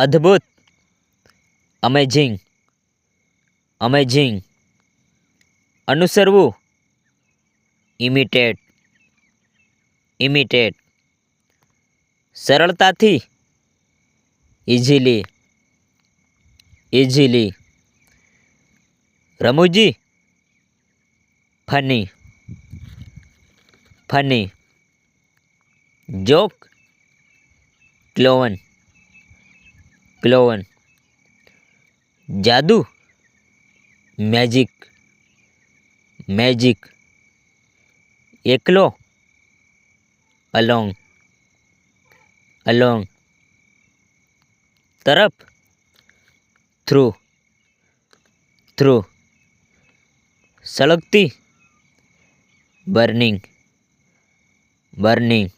અદ્ભુત amazing amazing અનુસરવું imitate imitate સરળતાથી ઇઝીલી ઇઝીલી રમૂજી ફની ફની જોક ક્લોવન clown जादू मैजिक मैजिक एकलो अलोंग अलोंग तरफ़ थ्रू थ्रू सड़कती बर्निंग बर्निंग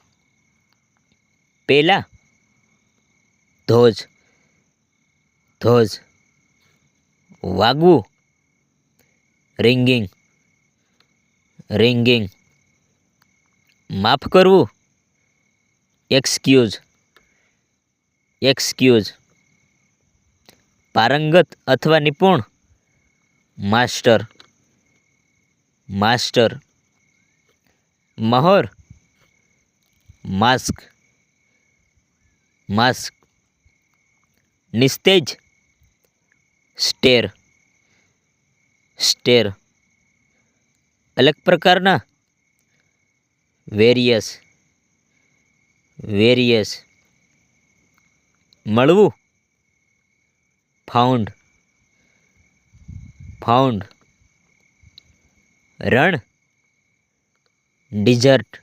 पेला धोज ધોજ વાગવું રિંગિંગ રિંગિંગ માફ કરવું એક્સક્યુઝ એક્સક્યુઝ પારંગત અથવા નિપુણ માસ્ટર માસ્ટર મહોર માસ્ક માસ્ક નિસ્તેજ સ્ટેર સ્ટેર અલગ પ્રકારના વેરિયસ વેરિયસ મળવું ફાઉન્ડ ફાઉન્ડ રણ ડિઝર્ટ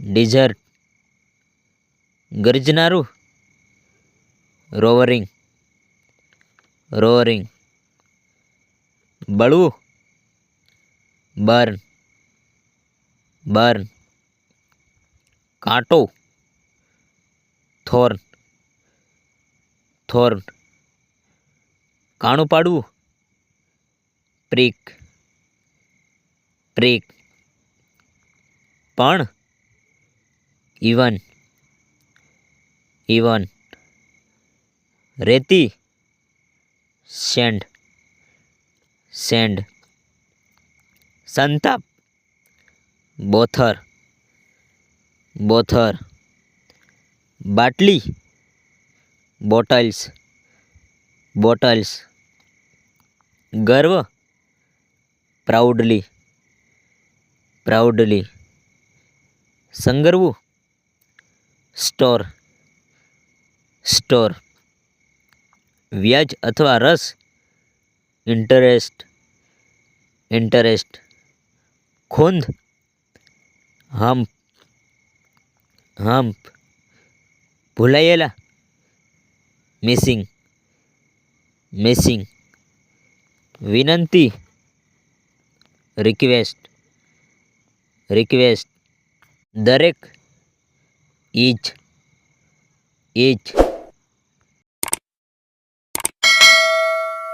ડિઝર્ટ ગરજનારું રોવરિંગ રોવરિંગ બળવું બર્ન બર્ન કાંટો થોર્ન થોર્ન કાણું પાડવું પ્રીક પ્રીક પણ ઇવન ઇવન રેતી सेंड सेंड। संताप बोथर बोथर। बाटली बॉटल्स बॉटल्स। गर्व प्राउडली प्राउडली। संगर्व स्टोर स्टोर। વ્યાજ અથવા રસ interest interest ખોંદ hump hump ભૂલાયેલા missing missing વિનંતી રિક્વેસ્ટ રિક્વેસ્ટ દરેક ઇચ ઇચ